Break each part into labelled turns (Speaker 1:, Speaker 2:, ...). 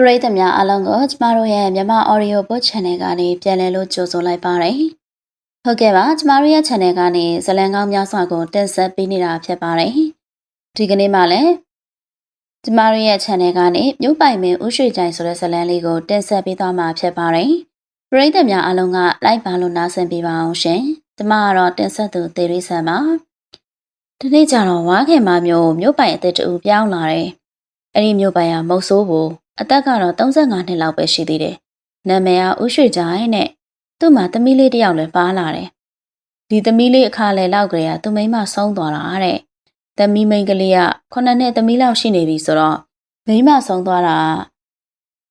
Speaker 1: ပရိသတ်များအားလုံးကိုကျမတို့ရဲ့မြန်မာ Audio Book Channel ကနေပြန်လည်လို့ကြိုဆိုလိုက်ပါတယ်။ဟုတ်ကဲ့ပါကျမတို့ရဲ့ Channel ကနေဇလံကောင်းများစွာကိုတင်ဆက်ပေးနေတာဖြစ်ပါတယ်။ဒီကနေ့မှလည်းကျမတို့ရဲ့ Channel ကနေမြို့ပိုင်မင်းဥရွှေကြိုင်ဆိုတဲ့ဇလံလေးကိုတင်ဆက်ပေးသွားမှာဖြစ်ပါတယ်။ပရိသတ်များအားလုံးကလိုက်ပါလို့နားဆင်ပေးပါအောင်ရှင်။ကျမကတော့တင်ဆက်သူသေရိဆန်ပါ။ဒီနေ့ကျတော့ဝါခင်မမျိုးမြို့ပိုင်အသက်တူပြောင်းလာတယ်။အဲ့ဒီမြို့ပိုင်ကမုတ်ဆိုးဘူး အသက်ကတော့35နှစ်လောက်ပဲရှိသေးတယ်။နာမည်ကဦးရွှေကြိုင်နဲ့သူ့မှာသမီးလေးတစ်ယောက်လည်းပါလာတယ်။ဒီသမီးလေးအခါလေလောက်ကလေးကသူ့မိန်းမဆုံးသွားတာတဲ့။သမီးမိန်းကလေးက9နှစ်သမီးလောက်ရှိနေပြီဆိုတော့မိန်းမဆုံးသွားတာ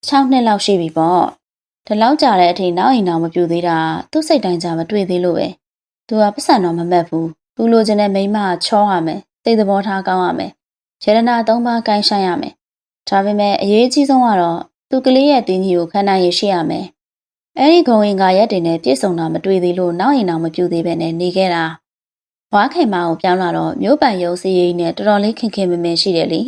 Speaker 1: 6နှစ်လောက်ရှိပြီပေါ့။ဒီလောက်ကြာတဲ့အထိနောက်အိမ်တော်မပြူသေးတာသူ့စိတ်တိုင်းကြမတွေ့သေးလို့ပဲ။သူကပတ်စံတော့မမက်ဘူး။သူလိုချင်တဲ့မိန်းမကချောရမယ်။သိသဘောထားကောင်းရမယ်။ရတနာသုံးပါးကိုင်းဆိုင်ရမယ်။ ဒါပေမဲ့အရေးကြီးဆုံးကတော့သူကလေးရဲ့တင်းကြီးကိုခန္ဓာရည်ရှိရမယ်။အဲဒီဂုံရင်ကရက်တင်နဲ့ပြည့်စုံတာမတွေ့သေးလို့နောက်ရင်တော့မပြူသေးပဲနဲ့နေခဲ့တာ။ဝါခိုင်မကိုပြောင်းလာတော့မျိုးပန်ရုံစည်ရည်နဲ့တော်တော်လေးခင်ခင်မင်မင်ရှိတယ်လေ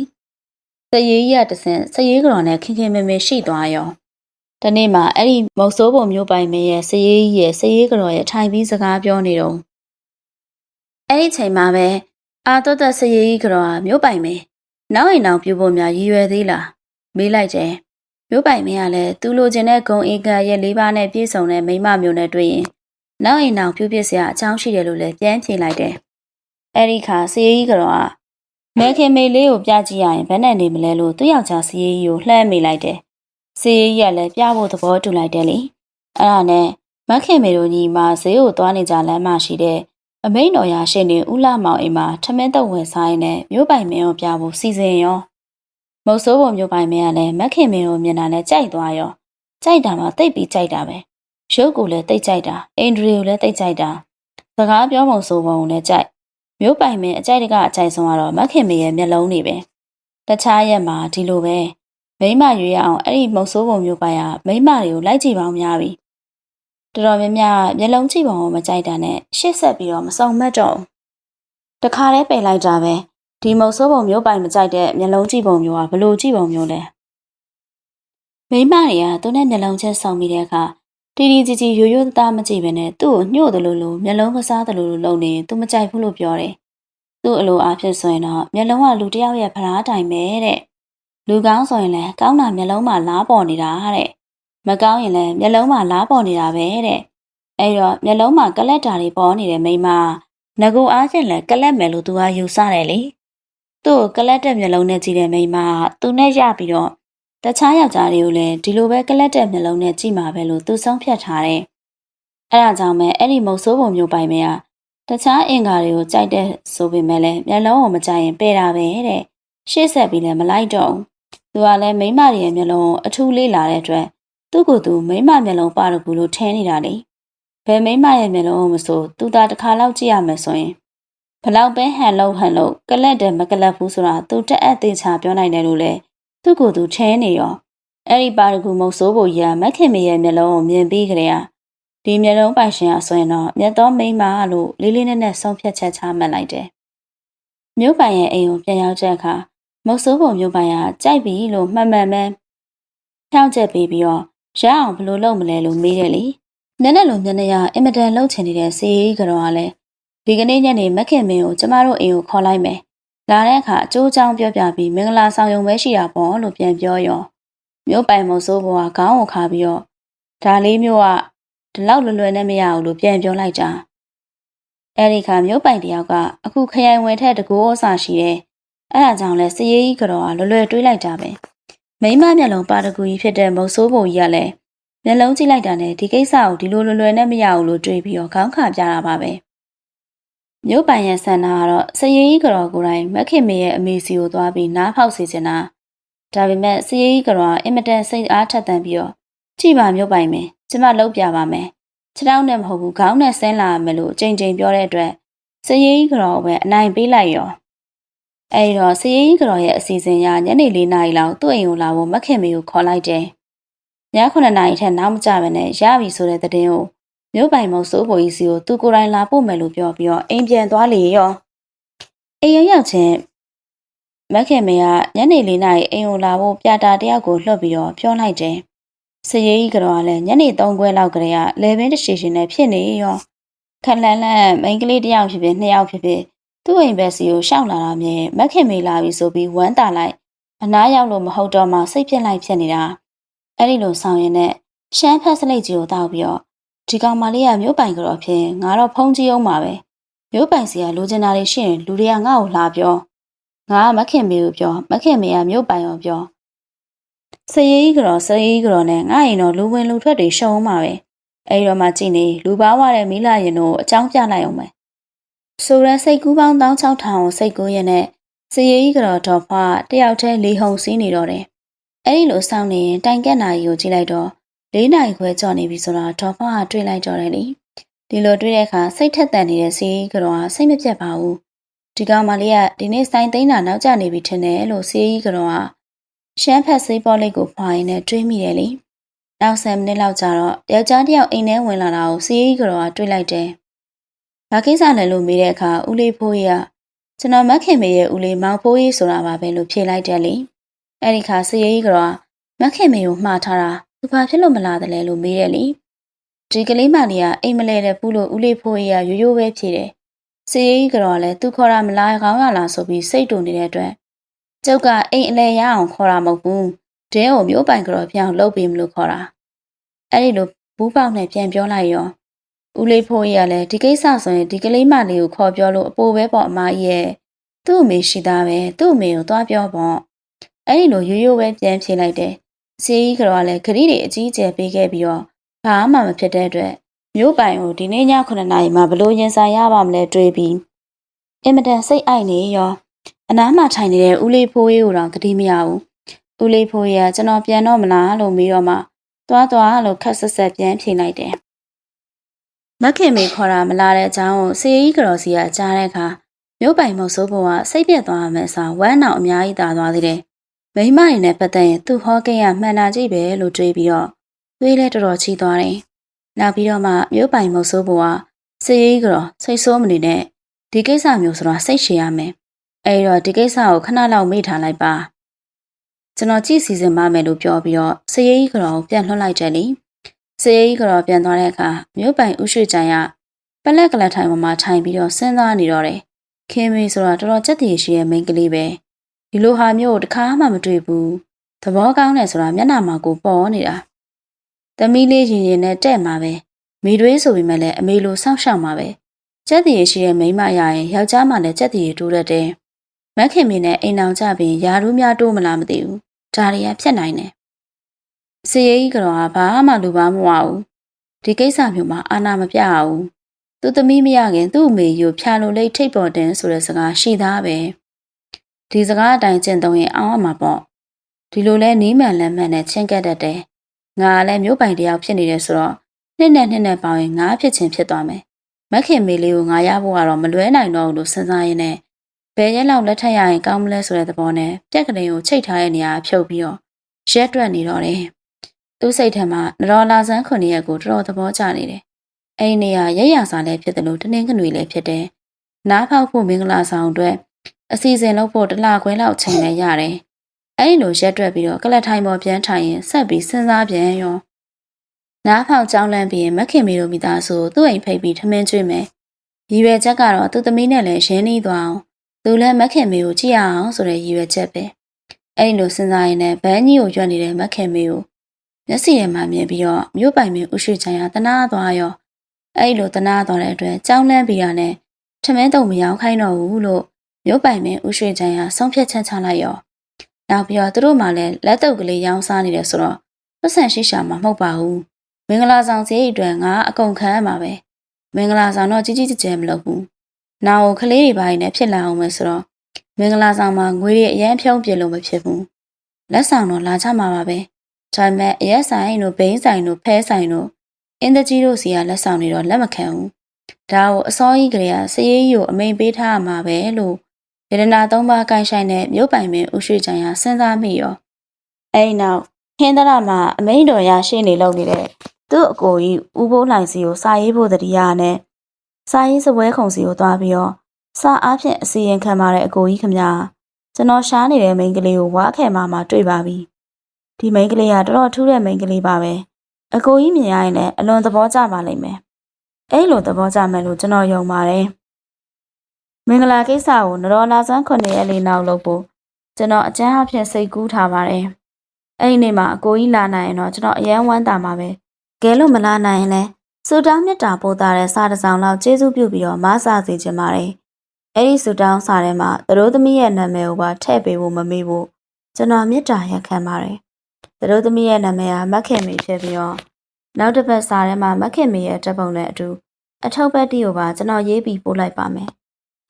Speaker 1: ။စည်ရည်ရတဆင်စည်ရည်ကောင်နဲ့ခင်ခင်မင်မင်ရှိသွားရော။တနေ့မှအဲ့ဒီမုတ်ဆိုးပုံမျိုးပိုင်မင်းရဲ့စည်ရည်ရဲ့စည်ရည်ကောင်ရဲ့ထိုင်ပြီးစကားပြောနေတော့အဲ့ဒီချိန်မှာပဲအာတော်သက်စည်ရည်ကောင်ကမျိုးပိုင်မင်း နောက်ရင်တော့ပြဖို့များရည်ရွယ်သေးလားမေးလိုက်တယ်မျိုးပိုင်မင်းကလည်းသူလိုချင်တဲ့ဂုံဧကရဲ့လေးပါးနဲ့ပြည့်စုံတဲ့မိမမျိုးနဲ့တွေ့ရင်နောက်ရင်တော့ပြုပြစ်စရာအကြောင်းရှိတယ်လို့လည်းပြန်ဖြေလိုက်တယ်အဲ့ဒီခါစည်ကြီးကတော့မဲခင်မေလေးကိုပြကြည့်ရရင်ဘယ်နဲ့နေမလဲလို့သူ့ယောက်ျားစည်ကြီးကိုလှမ်းမိလိုက်တယ်စည်ကြီးကလည်းပြဖို့သဘောတူလိုက်တယ်လေအဲ့ဒါနဲ့မခင်မေတို့ညီမဈေးကိုသွားနေကြလမ်းမရှိတဲ့ အမိန်တော်ရရှင်နေဦးလာမောင်အိမ်မှာထမင်းတော့ဝင်ဆိုင်နဲ့မြို့ပိုင်မင်းကိုပြဖို့စီစဉ်ရောမုတ်ဆိုးပုံမြို့ပိုင်မင်းကလည်းမက်ခင်မင်းကိုမြင်တာနဲ့ကြိုက်သွားရောကြိုက်တာမှတိတ်ပြီးကြိုက်တာပဲရုပ်ကိုလည်းတိတ်ကြိုက်တာအင်ဒရီကိုလည်းတိတ်ကြိုက်တာစကားပြောပုံဆိုပုံကိုလည်းကြိုက်မြို့ပိုင်မင်းအကြိုက်တကအကြိုက်ဆုံးကတော့မက်ခင်မင်းရဲ့မျက်လုံးတွေပဲတခြားရက်မှာဒီလိုပဲမိမရွေးရအောင်အဲ့ဒီမုတ်ဆိုးပုံမြို့ပိုင်ကမိမတွေကိုလိုက်ကြည့်ပေါင်းများပြီ တော်တော်များများမျက်လုံးကြည့်ပုံကိုမကြိုက်တာနဲ့ရှစ်ဆက်ပြီးတော့မစုံမက်တော့တခါတည်းပယ်လိုက်တာပဲဒီမုတ်ဆိုးပုံမျိုးပိုင်မကြိုက်တဲ့မျက်လုံးကြည့်ပုံမျိုးကဘလို့ကြည့်ပုံမျိုးလဲမိမတွေကသူနဲ့မျက်လုံးချင်းဆုံပြီးတဲ့အခါတီတီကြီးကြီးရိုးရိုးသားမကြည့်ပဲနဲ့သူ့ကိုညှို့တယ်လို့လို့မျက်လုံးကစားတယ်လို့လို့လုပ်နေသူမကြိုက်ဘူးလို့ပြောတယ်သူ့အလိုအားဖြင့်ဆိုရင်တော့မျက်လုံးကလူတစ်ယောက်ရဲ့ဖလားတိုင်ပဲတဲ့လူကောင်းဆိုရင်လည်းကောင်းတာမျက်လုံးမှာလားပေါ်နေတာတဲ့ မကောင်းရင်လည်းမျက်လုံးမှာလားပေါ်နေတာပဲတဲ့အဲ့တော့မျက်လုံးမှာကလက်တာတွေပေါ်နေတဲ့မိမငကိုအားဖြင့်လည်းကလက်မယ်လို့သူကယူဆတယ်လေသူ့ကိုကလက်တဲ့မျက်လုံးနဲ့ကြည့်တဲ့မိမသူနဲ့ရပြီးတော့တခြားယောက်ျားတွေကိုလည်းဒီလိုပဲကလက်တဲ့မျက်လုံးနဲ့ကြည့်မှာပဲလို့သူဆုံးဖြတ်ထားတယ်အဲ့ဒါကြောင့်ပဲအဲ့ဒီမုတ်ဆိုးပုံမျိုးပိုင်မဲကတခြားအင်္ဂါတွေကိုကြိုက်တဲ့ဆိုပေမဲ့လည်းမျက်လုံးကိုမကြိုက်ရင်ပယ်တာပဲတဲ့ရှေ့ဆက်ပြီးလည်းမလိုက်တော့ဘူးသူကလည်းမိမရဲ့မျက်လုံးကိုအထူးလေးလာတဲ့အတွက် သူ့ကိုယ်သူမိမမျက်လုံးပါတော့ဘူးလို့ထင်နေတာလေဘယ်မိမရဲ့မျက်လုံးမဆိုသူသာတစ်ခါလောက်ကြည့်ရမယ်ဆိုရင်ဘလောက်ပဲဟန်လုံးဟန်လို့ကလက်တယ်မကလက်ဘူးဆိုတာသူတက်အပ်သေးချာပြောနိုင်တယ်လို့လေသူ့ကိုယ်သူထင်နေရောအဲ့ဒီပါရကူမုတ်ဆိုးဖို့ရမက်ခင်မေရဲ့မျက်လုံးကိုမြင်ပြီးကြတဲ့ဒီမျက်လုံးပိုင်ရှင်အဆိုရင်တော့မျက်တော်မိမလို့လေးလေးနက်နက်ဆုံးဖြတ်ချက်ချမှတ်လိုက်တယ်မြို့ပိုင်ရဲ့အိမ်ကိုပြန်ရောက်တဲ့အခါမုတ်ဆိုးပုံမြို့ပိုင်ကကြိုက်ပြီလို့မှတ်မှန်မှန်ဖြောင်းချက်ပေးပြီးတော့ ရအောင်ဘယ်လိုလုပ်မလဲလို့မေးတယ်လေနက်နက်လိုမျက်နှာရအင်မတန်လှုပ်ချင်နေတဲ့စေကြီးကတော့ကလည်းဒီကနေ့ညနေမက်ခင်မင်းကိုကျမတို့အိမ်ကိုခေါ်လိုက်မယ်လာတဲ့အခါအကျိုးအကြောင်းပြောပြပြီးမင်္ဂလာဆောင်ရုံပဲရှိတာပေါ့လို့ပြန်ပြောရောမြို့ပိုင်မဆိုးဘောကခေါင်းကိုခါပြီးတော့ဒါလေးမျိုးကဒီလောက်လွယ်လွယ်နဲ့မရဘူးလို့ပြန်ပြောလိုက်တာအဲ့ဒီခါမြို့ပိုင်တယောက်ကအခုခရိုင်ဝင်ထက်တကူဩစာရှိတယ်အဲ့ဒါကြောင့်လဲစည်ကြီးကတော့လွယ်လွယ်တွေးလိုက်တာပဲ မိမမျက်လုံးပါတကူကြီးဖြစ်တဲ့မုတ်ဆိုးပုံကြီးကလည်းမျက်လုံးကြည့်လိုက်တာနဲ့ဒီကိစ္စကိုဒီလိုလွယ်လွယ်နဲ့မရဘူးလို့တွေးပြီးတော့ခေါင်းခါပြတာပါပဲမြို့ပိုင်ရဲ့ဆန္ဒကတော့စည်ကြီးကတော့ကိုယ်တိုင်မက်ခင်မေရဲ့အမေစီကိုသွားပြီးနားဖောက်စေချင်တာဒါပေမဲ့စည်ကြီးကတော့အင်မတန်စိတ်အားထက်သန်ပြီးတော့ကြည့်ပါမြို့ပိုင်မယ်ကျမလှုပ်ပြပါမယ်ခြေထောက်နဲ့မဟုတ်ဘူးခေါင်းနဲ့ဆင်းလာမယ်လို့အချိန်ချင်းပြောတဲ့အတွက်စည်ကြီးကတော့ပဲအနိုင်ပေးလိုက်ရော အဲဒီတော့စည်ကြီးကတော့ရဲ့အစီအစဉ်ရညနေ၄နာရီလောက်သူ့အိမ်ကိုလာဖို့မခင်မေကိုခေါ်လိုက်တယ်ည9နာရီထက်နောက်မကျဘဲနဲ့ရပြီဆိုတဲ့သတင်းကိုမြို့ပိုင်မုံစိုးပေါ်ကြီးစီကိုသူကိုယ်တိုင်လာပို့မယ်လို့ပြောပြီးတော့အိမ်ပြန်သွားလေရောအိမ်ရောက်ရောက်ချင်းမက်ခင်မေကညနေ၄နာရီအိမ်ကိုလာဖို့ပြတာတယောက်ကိုလှုပ်ပြီးတော့ပြောလိုက်တယ်။စရေးကြီးကတော့လည်းညနေ3ခွဲလောက်ကလေးကလေဘင်းတရှိရှင်နဲ့ဖြစ်နေရောခက်လန်းလန်းမိန်းကလေးတယောက်ဖြစ်ဖြစ်နှစ်ယောက်ဖြစ်ဖြစ် သူ့အိမ်ဘက်စီကိုရှောက်လာတာမြင်မက်ခင်မေလာပြီဆိုပြီးဝမ်းတာလိုက်အနားရောက်လို့မဟုတ်တော့မှစိတ်ပြက်လိုက်ဖြစ်နေတာအဲ့ဒီလိုဆောင်ရင်နဲ့ရှမ်းဖက်စလိတ်ကြီးကိုတောက်ပြီးတော့ဒီကောင်မလေးကမြို့ပိုင်ကြော်ဖြင့်ငါတော့ဖုံးကြည့်အောင်ပါပဲမြို့ပိုင်စီကလိုချင်တာတွေရှိရင်လူတွေကငါ့ကိုလာပြောငါကမခင်မေကိုပြောမခင်မေကမြို့ပိုင်ကိုပြောစရေးကြီးကြော်စရေးကြီးကြော်နဲ့ငါရင်တော့လူဝင်လူထွက်တွေရှုံးမှာပဲအဲ့ဒီတော့မှကြည့်နေလူပါဝတဲ့မီလာရင်တို့အကြောင်းပြလိုက်အောင်မယ် ဆိုရန်စိတ်ကူးပေါင်း16000ကိုစိတ်ကူးရင်နဲ့စရေးကြီးကြော်တော့ဖွားတယောက်တည်းလေးဟုံစီးနေတော့တယ်အဲ့ဒီလိုစောင့်နေရင်တိုင်ကက်နာရီကိုကြည့်လိုက်တော့လေးနိုင်ခွဲကြော်နေပြီဆိုတော့ဒေါ်ဖွားကတွေးလိုက်ကြတယ်လေဒီလိုတွေးတဲ့အခါစိတ်ထက်သန်နေတဲ့စရေးကြီးကြော်ကစိတ်မပြတ်ပါဘူးဒီကောင်မလေးကဒီနေ့စိုင်းသိန်းတာနောက်ကျနေပြီထင်တယ်လို့စရေးကြီးကြော်ကရှမ်းဖက်ဆေးပေါ်လေးကိုဖွာရင်းနဲ့တွေးမိတယ်လေနောက်10မိနစ်လောက်ကြာတော့ယောက်ျားတစ်ယောက်အိမ်ထဲဝင်လာတာကိုစရေးကြီးကြော်ကတွေးလိုက်တယ် ဘာကိစ္စလဲလို့မေးတဲ့အခါဦးလေးဖိုးကြီးကကျွန်တော်မက်ခင်မေရဲ့ဦးလေးမောင်ဖိုးကြီးဆိုတာပါပဲလို့ဖြေလိုက်တယ်လေအဲ့ဒီခါစရေးကြီးကမက်ခင်မေကိုမှားထားတာသူဘာဖြစ်လို့မလာတယ်လဲလို့မေးတယ်လေဒီကလေးမလေးကအိမ်မလဲတဲ့ဘူးလို့ဦးလေးဖိုးကြီးကရိုးရိုးပဲဖြေတယ်စရေးကြီးကတော့လည်းသူခေါ်တာမလာကောင်းရလားဆိုပြီးစိတ်တူနေတဲ့အတွက်ကျုပ်ကအိမ်အလဲရအောင်ခေါ်တာမဟုတ်ဘူးဒဲကိုမျိုးပိုင်ကြော်ပြောင်းလှုပ်ပြီးမလို့ခေါ်တာအဲ့ဒီလိုဘူးပေါက်နဲ့ပြန်ပြောလိုက်ရော ဦးလေးဖိုးကြီးကလည်းဒီကိစ္စဆိုရင်ဒီကလေးမလေးကိုခေါ်ပြောလို့အပိုပဲပေါ့အမကြီးရဲ့သူ့အမေရှိသားပဲသူ့အမေကိုသွားပြောပေါ့အဲ့ဒီလိုရိုးရိုးပဲပြန်ဖြေလိုက်တယ်စီကြီးကတော့လည်းဂရိတွေအကြီးအကျယ်ပေးခဲ့ပြီးတော့ဘာမှမဖြစ်တဲ့အတွက်မြို့ပိုင်ကိုဒီနေ့ည9နာရီမှဘလို့ရင်ဆိုင်ရပါမလဲတွေးပြီးအင်မတန်စိတ်အိုက်နေရောအနားမှာထိုင်နေတဲ့ဦးလေးဖိုးကြီးကိုတော့ဂတိမရဘူးဦးလေးဖိုးကြီးကကျွန်တော်ပြန်တော့မလားလို့မေးတော့မှသွားသွားလို့ခက်ဆက်ဆက်ပြန်ဖြေလိုက်တယ် မခင်မေခေါ်တာမလာတဲ့အကြောင်းကိုစေကြီးကတော်စီကကြားတဲ့အခါမြို့ပိုင်မုတ်ဆိုးဘုံကစိတ်ပြက်သွားမယ်ဆိုဝမ်းနောက်အများကြီးသာသွားသေးတယ်မိမတွေနဲ့ပတ်သက်ရင်သူ့ဟောကိန်းကမှန်တာကြည့်ပဲလို့တွေးပြီးတော့သွေးလဲတော်တော်ချီသွားတယ်နောက်ပြီးတော့မှမြို့ပိုင်မုတ်ဆိုးဘုံကစေကြီးကတော်စိတ်ဆိုးမနေနဲ့ဒီကိစ္စမျိုးဆိုတော့စိတ်ရှည်ရမယ်အဲဒီတော့ဒီကိစ္စကိုခဏလောက်မေ့ထားလိုက်ပါကျွန်တော်ကြည့်စီစဉ်ပါမယ်လို့ပြောပြီးတော့စေကြီးကတော်ကိုပြန်လွှတ်လိုက်တယ်လေ စေကြီးကတော်ပြန်သွားတဲ့အခါမြို့ပိုင်ဥရွှေကြိုင်ကပလက်ကလထိုင်ပေါ်မှာထိုင်ပြီးတော့စဉ်းစားနေတော့တယ်ခင်မေဆိုတာတော်တော်ကြက်တည်ရှိရဲ့မိန်းကလေးပဲဒီလိုဟာမျိုးကိုတခါမှမတွေ့ဘူးသဘောကောင်းတယ်ဆိုတာမျက်နှာမှာကိုပေါ်နေတာသမီးလေးရင်ရင်နဲ့တဲ့မှာပဲမိတွေးဆိုပေမဲ့လည်းအမေလိုစောင့်ရှောက်မှာပဲကြက်တည်ရှိရဲ့မိန်းမရရင်ယောက်ျားမှလည်းကြက်တည်တိုးတတ်တယ်မက်ခင်မင်းနဲ့အိမ်အောင်ကြပြီးယာရူးများတိုးမလားမသိဘူးဒါတွေကဖြတ်နိုင်တယ် စီရေးကြီးကတော့ဘာမှလူပါမဝဘူးဒီကိစ္စမျိုးမှာအာနာမပြရဘူးသူသမီးမရခင်သူ့အမေကိုဖျာလိုလိတ်ထိတ်ပေါ်တင်ဆိုတဲ့စကားရှိသားပဲဒီစကားအတိုင်းကျင့်သုံးရင်အောင်ရမှာပေါ့ဒီလိုလဲနီးမှန်လမ်းမှန်နဲ့ချင်းကပ်တတ်တယ်ငါကလည်းမျိုးပိုင်တယောက်ဖြစ်နေတယ်ဆိုတော့နှစ်နဲ့နှစ်နဲ့ပေါင်းရင်ငါဖြစ်ချင်းဖြစ်သွားမယ်မခင်မေလေးကိုငါရဖို့ကတော့မလွဲနိုင်တော့ဘူးလို့စဉ်းစားရင်းနဲ့ဘယ်ရက်လောက်လက်ထက်ရရင်ကောင်းမလဲဆိုတဲ့သဘောနဲ့ပြက်ကလေးကိုချိတ်ထားတဲ့နေရာဖြုတ်ပြီးတော့ရက်တွက်နေတော့တယ် သူ့စိတ်ထဲမှာနရောလာဆန်းခုနှစ်ရက်ကိုတော်တော်သဘောကျနေတယ်အဲ့ဒီနေရာရရစာလည်းဖြစ်တယ်လို့တနင်္ဂနွေလည်းဖြစ်တယ်နားဖောက်ဖို့မင်္ဂလာဆောင်အတွက်အစီအစဉ်လုပ်ဖို့တလခွဲလောက်ချိန်လည်းရတယ်အဲ့ဒီလိုရက်တွက်ပြီးတော့ကလတ်ထိုင်ပေါ်ပြန်ထိုင်ရင်ဆက်ပြီးစဉ်းစားပြန်ရောနားဖောက်ကြောင်းလန့်ပြီးမခင်မီတို့မိသားစုသူ့အိမ်ဖိတ်ပြီးထမင်းကျွေးမယ်ရည်ရွယ်ချက်ကတော့သူ့သမီးနဲ့လည်းရင်းနှီးသွားအောင်သူလည်းမခင်မီကိုကြည့်ရအောင်ဆိုတဲ့ရည်ရွယ်ချက်ပဲအဲ့ဒီလိုစဉ်းစားရင်းနဲ့ဗန်းကြီးကိုရွက်နေတဲ့မခင်မီကို မျက်စိထဲမှာမြင်ပြီးတော့မြို့ပိုင်မင်းဥရှိချန်ရတနာသွားရောအဲ့လိုတနာသွားတဲ့အတွက်ကြောင်းလန့်ပြီးရနဲ့ထမင်းတုံမရောက်ခိုင်းတော့ဘူးလို့မြို့ပိုင်မင်းဥရှိချန်ရဆုံးဖြတ်ချက်ချလိုက်ရောနောက်ပြီးတော့သူတို့မှလည်းလက်တုပ်ကလေးရောင်းစားနေတယ်ဆိုတော့ပတ်စံရှိရှာမှာမဟုတ်ပါဘူးမင်္ဂလာဆောင်စည်းအတွက်ငါအကုန်ခံရမှာပဲမင်္ဂလာဆောင်တော့ကြီးကြီးကျယ်ကျယ်မလုပ်ဘူးနာကိုကလေးတွေပိုင်းနဲ့ဖြစ်လာအောင်ပဲဆိုတော့မင်္ဂလာဆောင်မှာငွေတွေအရင်ဖြုံးပြလို့မဖြစ်ဘူးလက်ဆောင်တော့လာချမှာပါပဲ ဒါပေမဲ့အရက်ဆိုင်တို့ဘိန်းဆိုင်တို့ဖဲဆိုင်တို့အင်းတကြီးတို့စီကလက်ဆောင်တွေတော့လက်မခံဘူးဒါကိုအစောကြီးကလေးကစရေးကြီးကိုအမိန်ပေးထားရမှာပဲလို့ဗေဒနာသုံးပါးကိုင်ဆိုင်တဲ့မြို့ပိုင်မင်းဦးရွှေချန်ရစဉ်းစားမိရောအဲဒီနောက်ဟင်းသရမှာအမိန်တော်ရရှင်းနေလို့နေတဲ့သူ့အကိုကြီးဦးဘိုးလှိုင်စီကိုစာရေးဖို့တတိယနဲ့စာရေးစပွဲခုံစီကိုသွားပြီးတော့စာအားဖြင့်အစီရင်ခံပါတဲ့အကိုကြီးခမကျွန်တော်ရှားနေတဲ့မိန်းကလေးကိုဝါခဲမှာမှတွေ့ပါပြီ ဒီမိန်းကလေးကတော်တော်ထူးတဲ့မိန်းကလေးပါပဲအကိုကြီးမြင်ရရင်လည်းအလွန်သဘောကျပါလိမ့်မယ်အဲ့လိုသဘောကျမယ်လို့ကျွန်တော်ယုံပါတယ်မင်္ဂလာကိစ္စကိုနရောလာဆန်း9ရက်လေးနောက်လုပ်ဖို့ကျွန်တော်အကျန်းအဖြစ်စိတ်ကူးထားပါတယ်အဲ့ဒီနေ့မှာအကိုကြီးလာနိုင်ရင်တော့ကျွန်တော်အယမ်းဝမ်းသာမှာပဲကဲလို့မလာနိုင်ရင်လည်းစူတောင်းမြတ်တာပို့တာတဲ့စားတစ်စောင်လောက်ကျေးဇူးပြုပြီးတော့မဆာစေချင်ပါတယ်အဲ့ဒီစူတောင်းစာထဲမှာသတို့သမီးရဲ့နာမည်ကိုပါထည့်ပေးဖို့မမေ့ဖို့ကျွန်တော်မေတ္တာရက်ခံပါတယ် သတို့သမီးရဲ့နာမည်ကမက်ခင်မေဖြစ်ပြီးတော့နောက်တစ်ပတ်စာထဲမှာမက်ခင်မေရဲ့တပ်ပုံနဲ့အတူအထောက်ပတ်တီကိုပါကျွန်တော်ရေးပြီးပို့လိုက်ပါမယ်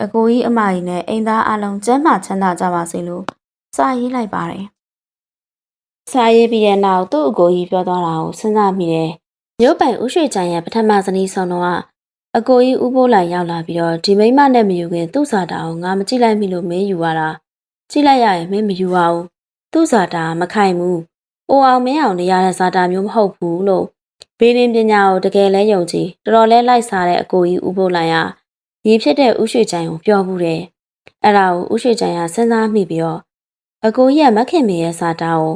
Speaker 1: အကိုကြီးအမကြီးနဲ့အိမ်သားအလုံးကျမ်းမာချမ်းသာကြပါစေလို့စာရေးလိုက်ပါတယ်စာရေးပြီးတဲ့နောက်သူ့အကိုကြီးပြောသွားတာကိုစဉ်းစားမိတယ်မြို့ပိုင်ဥရွှေချန်ရဲ့ပထမဇနီးဆောင်တော့ကအကိုကြီးဥပိုးလိုက်ရောက်လာပြီးတော့ဒီမိမနဲ့မယူခင်သူ့စာတာကိုငါမကြည့်လိုက်မိလို့မင်းယူရတာကြည့်လိုက်ရရင်မင်းမယူပါဘူးသူ့စာတာမခိုင်ဘူး အိုအောင်မင်းအောင်နေရတဲ့စာတာမျိုးမဟုတ်ဘူးလို့ဘေးရင်ပညာကိုတကယ်လဲယုံကြည်တော်တော်လဲလိုက်စားတဲ့အကိုကြီးဥပိုးလိုက်ရဒီဖြစ်တဲ့ဥရွှေချန်ကိုပြောဘူးတယ်အဲ့ဒါကိုဥရွှေချန်ကစဉ်းစားမိပြီးတော့အကိုကြီးကမခင်မေရဲ့စာတာကို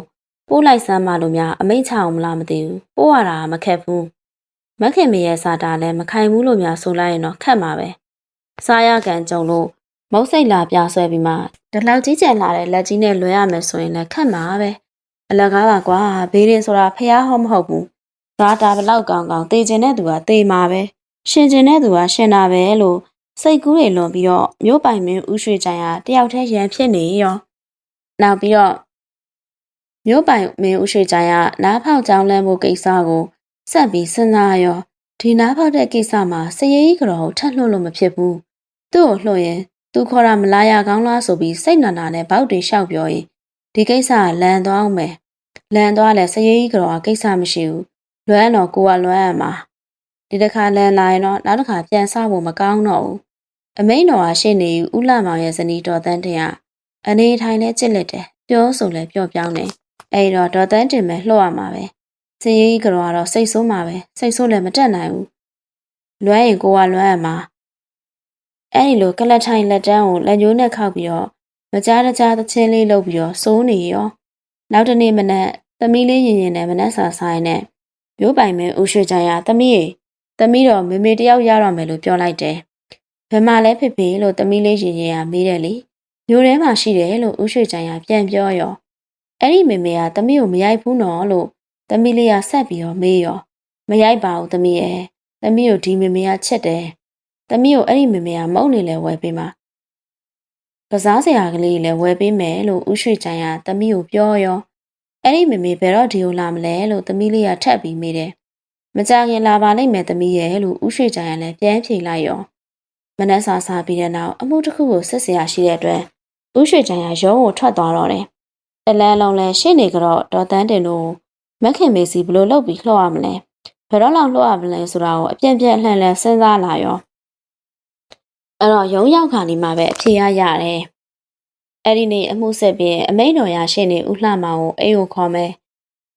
Speaker 1: ပိုးလိုက်စမ်းမလို့များအမိန့်ချအောင်မလားမသိဘူးပိုးရတာမခက်ဘူးမခင်မေရဲ့စာတာလည်းမခိုင်ဘူးလို့များဆိုလိုက်ရင်တော့ခက်မှာပဲစားရကန်ကြုံလို့မုတ်စိတ်လာပြဆွဲပြီးမှဒီလောက်ကြီးကျယ်လာတဲ့လက်ကြီးနဲ့လွှဲရမယ်ဆိုရင်လည်းခက်မှာပဲ အလကားပါကွာဘေးရင်ဆိုတာဖះဟောမဟုတ်ဘူးဒါတာဘလောက်ကောင်းကောင်းတေကျင်တဲ့သူကတေမှာပဲရှင်ကျင်တဲ့သူကရှင်တာပဲလို့စိတ်ကူးတွေလွန်ပြီးတော့မြို့ပိုင်မင်းဥရွှေကြိုင်ဟာတယောက်တည်းရန်ဖြစ်နေရောနောက်ပြီးတော့မြို့ပိုင်မင်းဥရွှေကြိုင်ကနားဖောက်ကြောင်းလမ်းမှုကိစ္စကိုဆက်ပြီးစဉ်းစားရောဒီနားဖောက်တဲ့ကိစ္စမှာစည်ရေးကြော်ကိုထပ်လှုပ်လို့မဖြစ်ဘူးသူ့ကိုလှုပ်ရင်သူခေါ်တာမလာရကောင်းလားဆိုပြီးစိတ်နာနာနဲ့ဘောက်တွေလျှောက်ပြောရင် ဒီကိစ္စကလန်သွားအောင်မယ်လန်သွားလဲစည်ရေးကြော်ကကိစ္စမရှိဘူးလွမ်းတော့ကိုကလွမ်းရမှာဒီတစ်ခါလန်လာရင်တော့နောက်တစ်ခါပြန်ဆဖို့မကောင်းတော့ဘူးအမိန်တော်ဟာရှေ့နေဦးလာမောင်ရဲ့ဇနီးတော်တန်းတင်ကအနေထိုင်နဲ့ကြစ်လက်တယ်ပြောဆိုလဲပြောပြောင်းတယ်အဲ့တော့ဒေါ်တန်းတင်ပဲလှော့ရမှာပဲစင်ရေးကတော့တော့စိတ်ဆိုးမှာပဲစိတ်ဆိုးလည်းမတက်နိုင်ဘူးလွမ်းရင်ကိုကလွမ်းရမှာအဲ့ဒီလိုကလတ်ထိုင်လက်တန်းကိုလက်ညှိုးနဲ့ခောက်ပြီးတော့ မကြားတကြားသချင်းလေးလုပ်ပြီးတော့စိုးနေရောနောက်တနေ့မနက်သမီးလေးရင်ရင်နဲ့မနက်စာဆိုင်နဲ့မျိုးပိုင်မင်းဦးရွှေကြရသမီးရေသမီးတော့မေမေတယောက်ရတော့မယ်လို့ပြောလိုက်တယ်ဘယ်မှာလဲဖေဖေလို့သမီးလေးရင်ရင်ကမေးတယ်လေမျိုးထဲမှာရှိတယ်လို့ဦးရွှေကြရပြန်ပြောရောအဲ့ဒီမေမေကသမီးကိုမရိုက်ဘူးနော်လို့သမီးလေးကဆက်ပြီးတော့မေးရောမရိုက်ပါဘူးသမီးရဲ့သမီးကိုဒီမေမေကချက်တယ်သမီးကိုအဲ့ဒီမေမေကမုံနေလဲဝယ်ပေးမှာ ကစားစရာကလေးလည်းဝယ်ပေးမယ်လို့ဥရွှေချန်ကသမီးကိုပြောရောအဲ့ဒီမေမေဘယ်တော့ဒီကိုလာမလဲလို့သမီးလေးကထပ်ပြီးမေးတယ်မကြခင်လာပါလိမ့်မယ်သမီးရဲ့လို့ဥရွှေချန်ကလည်းပြန်ဖြေလိုက်ရောမနက်စာစားပြီးတဲ့နောက်အမှုတစ်ခုကိုဆက်စရာရှိတဲ့အတွက်ဥရွှေချန်ကရုံးကိုထွက်သွားတော့တယ်တလန်းလုံးလဲရှေ့နေကတော့ဒေါ်တန်းတင်တို့မခင်မေစီဘလို့လောက်ပြီးလှော့ရမလဲဘယ်တော့လောက်လှော့ရမလဲဆိုတာကိုအပြန့်ပြန့်အလှန်လှန်စဉ်းစားလာရော အဲ့တော့ရုံရောက်ခါနေမှာပဲအဖြေရရတယ်အဲ့ဒီနေ့အမှုဆက်ပြီးအမိန်တော်ရရှင်းနေဦးလှမောင်ကိုအိမ်ကိုခေါ်မယ်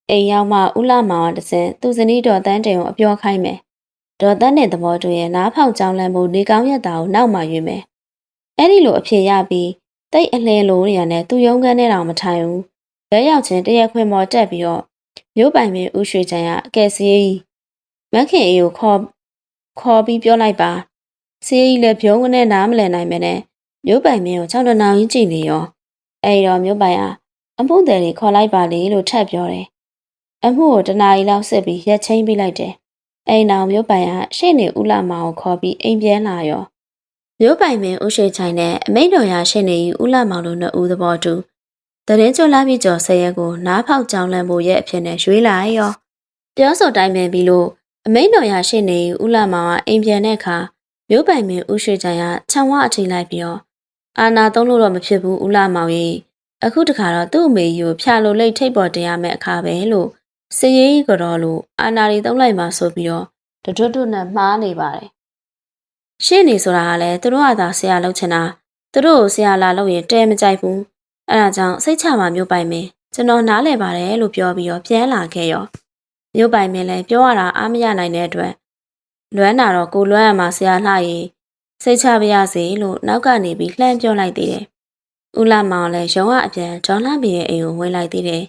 Speaker 1: အိမ်ရောက်မှဦးလှမောင်ကတစင်သူစနီးတော်တန်းတင်ကိုအပြောခိုင်းမယ်ဒေါ်တန်းတဲ့သဘောတူရင်နားဖောက်ကြောင်းလန့်မှုနေကောင်းရက်တာကိုနောက်မှရွေးမယ်အဲ့ဒီလိုအဖြေရပြီးတိတ်အလှဲလိုနေရတဲ့သူယုံကန်းနဲ့တောင်မထိုင်ဘူးလက်ရောက်ချင်းတရက်ခွင်ပေါ်တက်ပြီးတော့မြို့ပိုင်မင်းဦးရွှေချန်ကအကဲစီးမခင်အေးကိုခေါ်ခေါ်ပြီးပြောလိုက်ပါ စီးကြီးလည်းဖြုံးကနေနားမလည်နိုင်မနဲ့မြို့ပိုင်မင်းကို၆တနာကြီးကြည့်နေရောအဲ့တော့မြို့ပိုင်ကအမှုတယ်တွေခေါ်လိုက်ပါလေလို့ထပ်ပြောတယ်အမှုကိုတနာရီလောက်စစ်ပြီးရက်ချင်းပေးလိုက်တယ်အဲ့နောက်မြို့ပိုင်ကရှေ့နေဦးလာမောင်ကိုခေါ်ပြီးအိမ်ပြန်လာရောမြို့ပိုင်မင်းဦးရွှေချိုင်နဲ့အမိန့်တော်ရရှေ့နေကြီးဦးလာမောင်တို့နှစ်ဦးသဘောတူတရင်ကျော်လာပြီးကျော်ဆဲရဲကိုနားဖောက်ကြောင်းလန့်ဖို့ရဲ့အဖြစ်နဲ့ရွေးလိုက်ရောပြောဆိုတိုင်းပင်ပြီးလို့အမိန်တော်ရရှိနေဦးလာမောင်ကအိမ်ပြန်တဲ့အခါ မြို့ပိုင်မင်းဦးရွှေကြိုင်ကခြံဝအထိလိုက်ပြီးတော့အာနာသုံးလို့တော့မဖြစ်ဘူးဦးလာမောင်ကြီးအခုတခါတော့သူ့အမေကြီးကိုဖြာလို့လိတ်ထိတ်ပေါ်တင်ရမယ့်အခါပဲလို့စည်ရေးကတော့လို့အာနာရီသုံးလိုက်မှဆိုပြီးတော့တတွတ်တွတ်နဲ့မှားနေပါတယ်ရှင်းနေဆိုတာကလည်းသူတို့ကသာဆရာလုပ်ချင်တာသူတို့ကိုဆရာလာလို့ရင်တဲမကြိုက်ဘူးအဲဒါကြောင့်စိတ်ချမှာမျိုးပိုင်မင်းကျွန်တော်နားလဲပါတယ်လို့ပြောပြီးတော့ပြန်လာခဲ့ရောမျိုးပိုင်မင်းလည်းပြောရတာအားမရနိုင်တဲ့အတွက် လွမ်းတာတော့ကိုလွမ်းရမှာဆရာလှရီစိတ်ချပါရစေလို့နောက်ကနေပြီးလှမ်းပြောလိုက်သေးတယ်
Speaker 2: ဦးလာမောင်လည်းရုံးကအပြန်ဒေါ်လာမီရဲ့အိမ်ကိုဝင်လိုက်သေးတယ်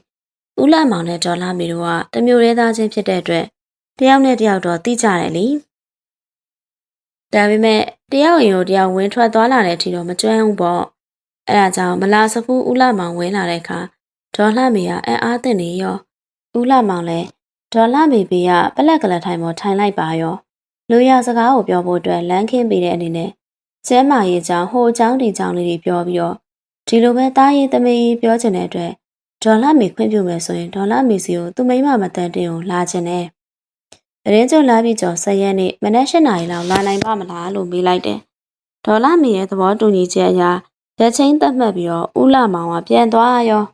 Speaker 2: ဦးလာမောင်နဲ့ဒေါ်လာမီတို့ကတမျိုးရဲသားချင်းဖြစ်တဲ့အတွက်တယောက်နဲ့တယောက်တော့တိကြတယ်လीဒါပေမဲ့တယောက်အိမ်ကိုတယောက်ဝင်ထွက်သွားလာတဲ့အထိတော့မကျွမ်းဘူးပေါ့အဲဒါကြောင့်မလာစဖူးဦးလာမောင်ဝင်လာတဲ့အခါဒေါ်လာမီကအံ့အားသင့်နေရောဦးလာမောင်လည်းဒေါ်လာမီဘေးကပလက်ကလထိုင်ပေါ်ထိုင်လိုက်ပါရော လူရစကားကိုပြောဖို့အတွက်လမ်းခင်းပေးတဲ့အနေနဲ့ကျဲမာရေးကြောင့်ဟိုအကြောင်းဒီအကြောင်းလေးတွေပြောပြီးတော့ဒီလိုပဲတားရေးသမီးပြောချင်တဲ့အတွက်ဒေါ်လာမီခွင့်ပြုမယ်ဆိုရင်ဒေါ်လာမီစီကိုသူ့မိမမတန်တင်ကိုလာချင်တယ်။အရင်ကျလာပြီးကျော်ဆက်ရက်နေ့မနက်၈နာရီလောက်လာနိုင်ပါမလားလို့မေးလိုက်တယ်။ဒေါ်လာမီရဲ့သဘောတူညီချက်အရရက်ချင်းသတ်မှတ်ပြီးတော့ဦးလာမောင်ကပြန်သွားရော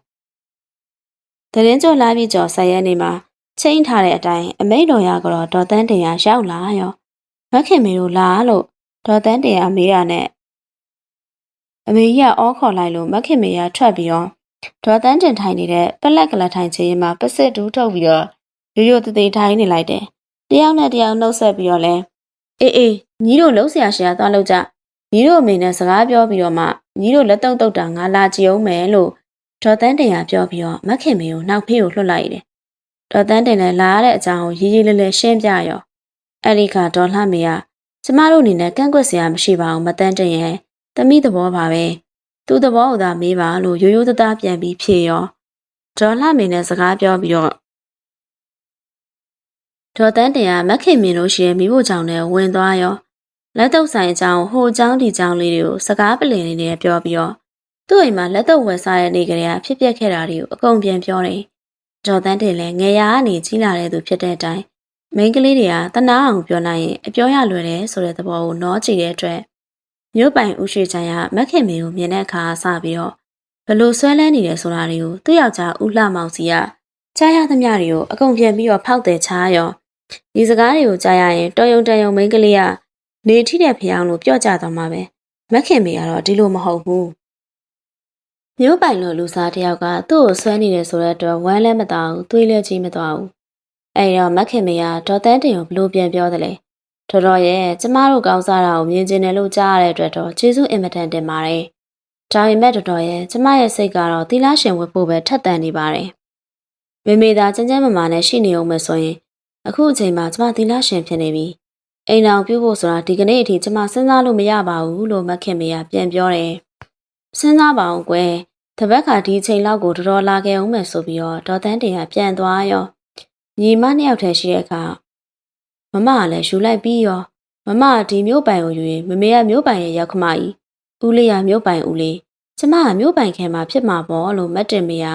Speaker 2: ။တရင်ကျလာပြီးကျော်ဆက်ရက်နေ့မှာချိန်ထားတဲ့အတိုင်းအမိတ်တော်ရကတော့ဒေါ်တန်းတင်ရရောက်လာရော။ မခင်မေတို့လာလို့ဒေါ်တန်းတင်ရမေးရနဲ့အမေကြီးကအောခေါ်လိုက်လို့မခင်မေကထွက်ပြီးတော့ဒေါ်တန်းတင်ထိုင်နေတဲ့ပလက်ကလထိုင်ချင်မှာပစစ်တူးထုတ်ပြီးတော့ရိုးရိုးသေးသေးထိုင်နေလိုက်တယ်။တယောက်နဲ့တယောက်နှုတ်ဆက်ပြီးတော့လဲအေးအေးညီတို့လှုပ်ရှားရှာသွားလို့ကြညီတို့အမေနဲ့စကားပြောပြီးတော့မှညီတို့လက်တုပ်တုပ်တာငါလာကြည့်အောင်မယ်လို့ဒေါ်တန်းတင်ကပြောပြီးတော့မခင်မေကိုနောက်ဖေးကိုလွှတ်လိုက်တယ်။ဒေါ်တန်းတင်လည်းလာရတဲ့အကြောင်းကိုရေးရေးလေးလေးရှင်းပြရော အဲ့ဒီကဒေါ်လှမေကကျမတို့အနေနဲ့ကန့်ကွက်စရာမရှိပါဘူးမတန်းတင်ရဲ့တမိသဘောပါပဲသူ့သဘောကိုသာမေးပါလို့ရိုးရိုးသားသားပြန်ပြီးဖြေရောဒေါ်လှမေနဲ့စကားပြောပြီးတော့ဒေါ်တန်းတင်ကမက်ခင်မင်းတို့ရှိရဲ့မိဖို့ကြောင့်လည်းဝင်သွားရောလက်တော့ဆိုင်အကြောင်းဟိုအကြောင်းဒီအကြောင်းလေးတွေကိုစကားပလင်လေးနဲ့ပြောပြီးတော့သူ့အိမ်မှာလက်တော့ဝယ်စားတဲ့နေ့ကလေးကဖြစ်ပျက်ခဲ့တာတွေကိုအကုန်ပြန်ပြောတယ်ဒေါ်တန်းတင်လည်းငယ်ရာကနေကြီးလာတဲ့သူဖြစ်တဲ့အတိုင်း မိန်းကလေးတွေကတနာအောင်ပြောလိုက်ရင်အပြောရလွယ်တယ်ဆိုတဲ့သဘောကိုနောကြည့်တဲ့အတွက်မြို့ပိုင်ဦးရှိချန်ကမက်ခင်မင်းကိုမြင်တဲ့အခါစပြီးတော့ဘလို့ဆွဲလန်းနေတယ်ဆိုတာတွေကိုသူ့ယောက်ျားဦးလှမောင်စီကကြားရသမျှတွေကိုအကုန်ပြန်ပြီးတော့ဖောက်တယ်ချားရောဒီစကားတွေကိုကြားရရင်တော်ယုံတန်ယုံမိန်းကလေးကနေထိတဲ့ဖျောင်းလို့ပြောကြသွားမှာပဲမက်ခင်မင်းကတော့ဒီလိုမဟုတ်ဘူးမြို့ပိုင်လို့လူစားတယောက်ကသူ့ကိုဆွဲနေတယ်ဆိုတဲ့အတွက်ဝမ်းလည်းမတောင်းသွေးလည်းကြီးမသွားဘူး အဲ့တော့မက်ခင်မေကဒေါ်တန်းတင်ကိုဘလို့ပြန်ပြောတယ်လဲတော်တော်ရဲ့ကျမတို့ကောင်းစားတာကိုမြင်ကျင်တယ်လို့ကြားရတဲ့အတွက်တော့ကျေးဇူးအင်မတန်တင်ပါတယ်ဒါပေမဲ့တော်တော်ရဲ့ကျမရဲ့စိတ်ကတော့သီလရှင်ဝတ်ဖို့ပဲထက်သန်နေပါတယ်မေမေသာကျန်းကျန်းမာမာနဲ့ရှိနေအောင်မယ်ဆိုရင်အခုအချိန်မှာကျမသီလရှင်ဖြစ်နေပြီအိမ်အောင်ပြုဖို့ဆိုတာဒီကနေ့အထိကျမစဉ်းစားလို့မရပါဘူးလို့မက်ခင်မေကပြန်ပြောတယ်စဉ်းစားပါအောင်ကွယ်တပတ်ခါဒီအချိန်လောက်ကိုတော်တော်လာခဲ့အောင်မယ်ဆိုပြီးတော့ဒေါ်တန်းတင်ကပြန်သွားရော ညီမနှစ်ယောက်တည်းရှိတဲ့အခါမမကလည်းယူလိုက်ပြီးရောမမကဒီမျိုးပိုင်ကိုယူရင်မမေကမျိုးပိုင်ရဲ့ရောက်ခမကြီးဦးလေးကမျိုးပိုင်ဦးလေးကျမကမျိုးပိုင်ခဲမှာဖြစ်မှာပေါ့လို့မတ်တင်မေက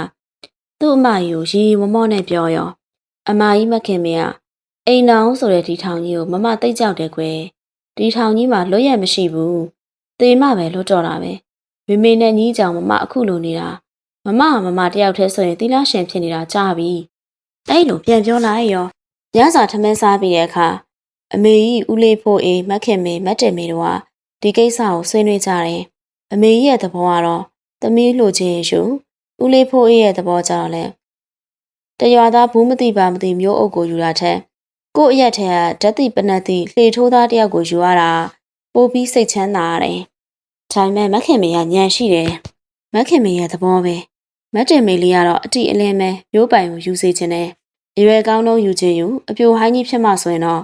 Speaker 2: သူ့အမကြီးကိုရီရီမောမောနဲ့ပြောရောအမကြီးမခင်မေကအိမ်နောင်ဆိုတဲ့ဒီထောင်ကြီးကိုမမသိကြောက်တယ်ကွယ်ဒီထောင်ကြီးမှာလွတ်ရမရှိဘူးသေမပဲလွတ်တော့တာပဲမေမေနဲ့ညီးကြောင်မမအခုလိုနေတာမမကမမတယောက်တည်းဆိုရင်သီလရှင်ဖြစ်နေတာကြာပြီ အဲ့လိုပြန်ပြောလိုက်ရောညစာထမင်းစားပြီးတဲ့အခါအမေကြီးဦးလေးဖို့အေးမက်ခင်မေမက်တယ်မေတို့ကဒီကိစ္စကိုဆွေးနွေးကြတယ်အမေကြီးရဲ့သဘောကတော့သမီးလှချင်းယူဦးလေးဖို့အေးရဲ့သဘောကြတော့လဲတရွာသားဘူးမသိပါမသိမျိုးအုပ်ကိုယူတာထက်ကို့အရက်ထဲကဓာတ်တိပနတ်တိလှေထိုးသားတယောက်ကိုယူရတာပိုပြီးစိတ်ချမ်းသာရတယ်ဒါပေမဲ့မက်ခင်မေကညံရှိတယ်မက်ခင်မေရဲ့သဘောပဲမက်တင်မေလေးကတော့အတိအလင်းပဲမျိုးပိုင်ကိုယူစေခြင်းနဲ့ အရွယ်ကောင်းလုံးယူခြင်းယူအပြိုဟိုင်းကြီးဖြစ်မှဆိုရင်တော့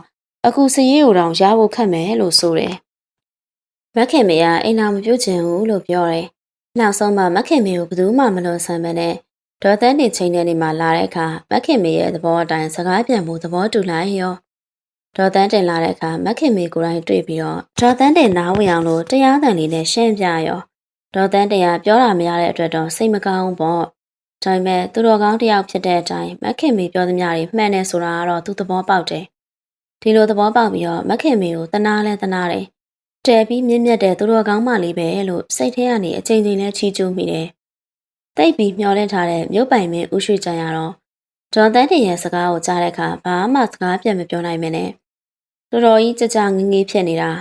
Speaker 2: အခုစရေးကိုတောင်ရဖို့ခက်မယ်လို့ဆိုတယ်။မက်ခင်မေကအိမ်နာမပြုတ်ချင်ဘူးလို့ပြောတယ်။နောက်ဆုံးမှမက်ခင်မေကိုဘယ်သူမှမလွန်ဆန်ပဲနဲ့ဒေါ်သန်းနေချိန်တဲ့နေမှာလာတဲ့အခါမက်ခင်မေရဲ့သဘောအတိုင်းစကားပြန်မှုသဘောတူလိုက်ရော။ဒေါ်သန်းတင်လာတဲ့အခါမက်ခင်မေကိုယ်တိုင်တွေ့ပြီးတော့ဒေါ်သန်းတင်နားဝင်အောင်လို့တရားတန်လေးနဲ့ရှင်းပြရော။ဒေါ်သန်းတင်ကပြောတာမရတဲ့အတွက်တော့စိတ်မကောင်းဘူးပေါ့။ ဒါပေမဲ့သူတော်ကောင်းတစ်ယောက်ဖြစ်တဲ့အတိုင်းမက်ခင်မေပြောသမျှတွေမှန်တယ်ဆိုတာကတော့သူသဘောပေါက်တယ်။ဒီလိုသဘောပေါက်ပြီးတော့မက်ခင်မေကိုတနာလဲတနာတယ်။တဲပြီးမြင့်မြတ်တဲ့သူတော်ကောင်းမလေးပဲလို့စိတ်ထဲကနေအချိန်ချင်းလဲချီးကျူးမိတယ်။တိတ်ပြီးမျောလင့်ထားတဲ့မြို့ပိုင်မင်းဦးရွှေကြံရတော့ဒေါ်တန်းတင်ရဲ့စကားကိုကြားတဲ့အခါဘာမှစကားပြန်မပြောနိုင်မနဲ့တော်တော်ကြီးကြကြငငယ်ဖြစ်နေတာ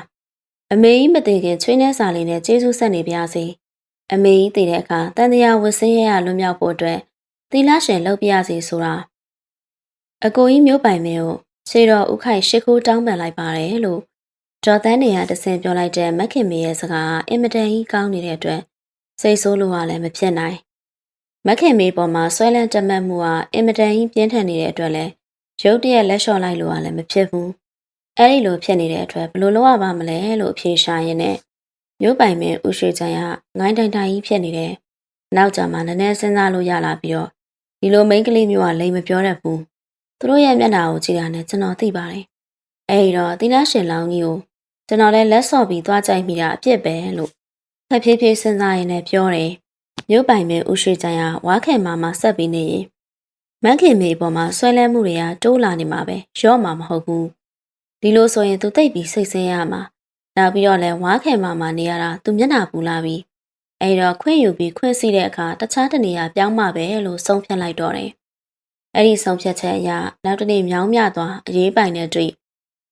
Speaker 2: အမေကြီးမသိခင်ချွေးနှဲစာလေးနဲ့ကျေးဇူးဆက်နေပါစေ။ အမေကြီးတည်တဲ့အခါတန်တရားဝဆင်းရဲရလွတ်မြောက်ဖို့အတွက်သီလရှင်လုပ်ပြရစီဆိုတာအကိုကြီးမျိုးပိုင်မင်းကိုခြေတော်ဥခိုက်ရှ िख ိုးတောင်းပန်လိုက်ပါတယ်လို့ဒေါ်သန်းနေရတဆင်ပြောလိုက်တဲ့မက်ခင်မေရဲ့စကားအင်မတန်ကြီးကောင်းနေတဲ့အတွက်စိတ်ဆိုးလို့ကလည်းမဖြစ်နိုင်မခင်မေပေါ်မှာဆွဲလန်းတက်မှတ်မှုဟာအင်မတန်ကြီးပြင်းထန်နေတဲ့အတွက်လည်းရုတ်တရက်လက်လျှော့လိုက်လို့ကလည်းမဖြစ်ဘူးအဲ့ဒီလိုဖြစ်နေတဲ့အတွက်ဘယ်လိုလုပ်ရပါမလဲလို့အဖြေရှာရင်းနဲ့ မျိုးပိုင်မင်းဥရွှေချန်ကငိုင်းတိုင်တိုင်ကြီးဖြစ်နေတယ်နောက်ကြမှာနည်းနည်းစဉ်းစားလို့ရလာပြီးတော့ဒီလိုမိန်းကလေးမျိုးကလိမ်မပြောတတ်ဘူးသူတို့ရဲ့မျက်နှာကိုကြည့်တာနဲ့ကျွန်တော်သိပါတယ်အဲ့ဒီတော့သီလရှင်လောင်းကြီးကိုကျွန်တော်လည်းလက်ဆော့ပြီးသွားကြိုက်မိတာအပြစ်ပဲလို့ခက်ဖြည်းဖြည်းစဉ်းစားရင်းနဲ့ပြောတယ်မြို့ပိုင်မင်းဦးရွှေချန်ကဝါခင်မာမှာဆက်ပြီးနေရင်မန်းခင်မေပေါ်မှာဆွဲလဲမှုတွေကတိုးလာနေမှာပဲရော့မှာမဟုတ်ဘူးဒီလိုဆိုရင်သူတိတ်ပြီးစိတ်ဆင်းရမှာ နောက်ပြီးတော့လဲဝါခင်မာမှာနေရတာသူမျက်နှာပူလာပြီးအဲ့တော့ခွင့်ယူပြီးခွင့်စီတဲ့အခါတခြားတနေရာပြောင်းမှပဲလို့ဆုံးဖြတ်လိုက်တော့တယ်အဲ့ဒီဆုံးဖြတ်ချက်အရနောက်တစ်နေ့မြောင်းမြသွားအရေးပိုင်တဲ့တွေ့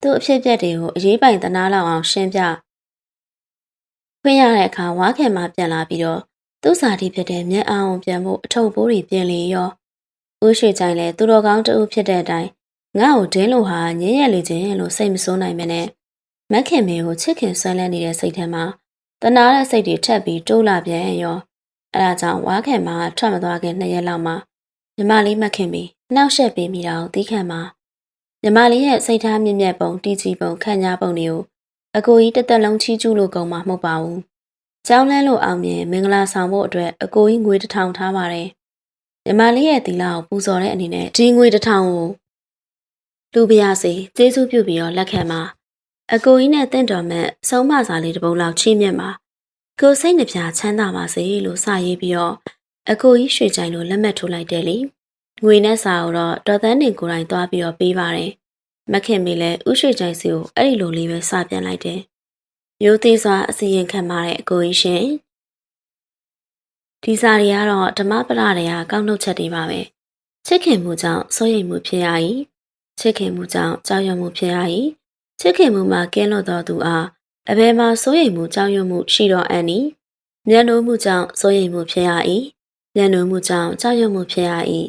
Speaker 2: သူ့အဖြစ်အပျက်တွေကိုအရေးပိုင်သနာလောက်အောင်ရှင်းပြခွင့်ရတဲ့အခါဝါခင်မာပြန်လာပြီးတော့သူ့စာတီဖြစ်တဲ့မျက်အောင်ပြန်ဖို့အထုပ်ပိုးတွေပြင်လေရောဦးရွှေချိုင်လည်းသူတော်ကောင်းတဦးဖြစ်တဲ့အတိုင်းငါ့ကိုဒင်းလို့ဟာညင်ရလေခြင်းလို့စိတ်မဆိုးနိုင်မနဲ့ မက်ခင်မင်းကိုချစ်ခင်ဆွဲလန်းနေတဲ့စိတ်ထဲမှာတနာတဲ့စိတ်တွေထပ်ပြီးတိုးလာပြန်ရောအဲဒါကြောင့်ဝါခင်မှာထွက်မသွားခင်နှစ်ရက်လောက်မှာညီမလေးမက်ခင်ပြီးနှောက်ရှက်ပေးမိတာကိုသိခံမှာညီမလေးရဲ့စိတ်ထားမြင့်မြတ်ပုံတီချီပုံခံညာပုံတွေကိုအကိုကြီးတစ်သက်လုံးချီးကျူးလို့ကုန်မှာမဟုတ်ပါဘူး။ကျောင်းလန်းလို့အောင်မြင်မင်္ဂလာဆောင်ဖို့အတွက်အကိုကြီးငွေတစ်ထောင်ထားပါတယ်။ညီမလေးရဲ့တီလာကိုပူဇော်တဲ့အနေနဲ့ဒီငွေတစ်ထောင်ကိုလူပြရစီကျေးဇူးပြုပြီးတော့လက်ခံပါ အကိုကြီးနဲ့တင့်တော်မဲ့ဆုံးမစာလေးတစ်ပုဒ်လောက်ချီးမြှင့်ပါကိုစိတ်နှပြချမ်းသာပါစေလို့စရေးပြီးတော့အကိုကြီးရွှေချိုင်လိုလက်မှတ်ထိုးလိုက်တယ်လေငွေနဲ့စာကိုတော့တော်သန်းနေကိုယ်တိုင်သွားပြီးတော့ပေးပါတယ်မခင်မေလည်းဥရွှေချိုင်စီကိုအဲ့ဒီလိုလေးပဲစပြန်လိုက်တယ်ရိုးသေးစွာအစီရင်ခံပါတဲ့အကိုကြီးရှင်ဒီစာတွေကတော့ဓမ္မပဒတွေကကောက်နှုတ်ချက်တွေပါပဲချစ်ခင်မှုကြောင့်စိုးရိမ်မှုဖြစ်ရ၏ချစ်ခင်မှုကြောင့်ကြောက်ရွံ့မှုဖြစ်ရ၏ ချစ်ခင်မှုမှာကင်းလွတ်တော်သူအားအဘယ်မှာစိုးရိမ်မှုကြောက်ရွံ့မှုရှိတော်အန်ဤမျက်နှာမှုကြောင့်စိုးရိမ်မှုဖြစ်ရ၏မျက်နှာမှုကြောင့်ကြောက်ရွံ့မှုဖြစ်ရ၏